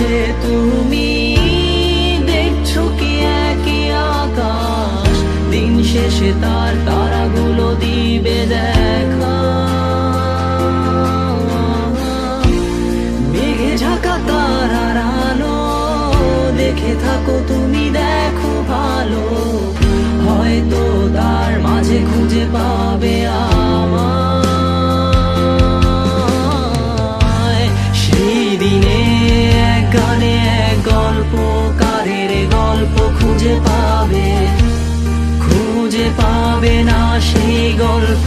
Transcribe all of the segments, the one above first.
বসে তুমি দেখছ কি একই আকাশ? দিন শেষে তার তারাগুলো দিবে দেখা। মেঘে ঢাকা তারার দেখে থাকো তুমি খুঁজে পাবে খুঁজে পাবে না সেই গল্প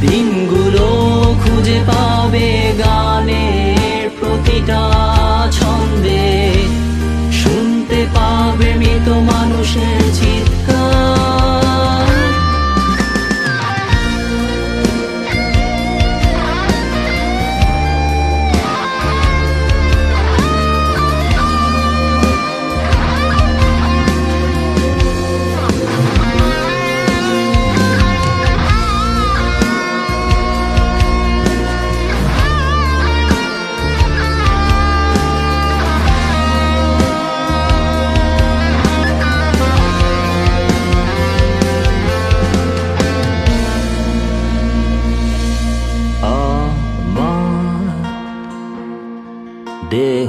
Din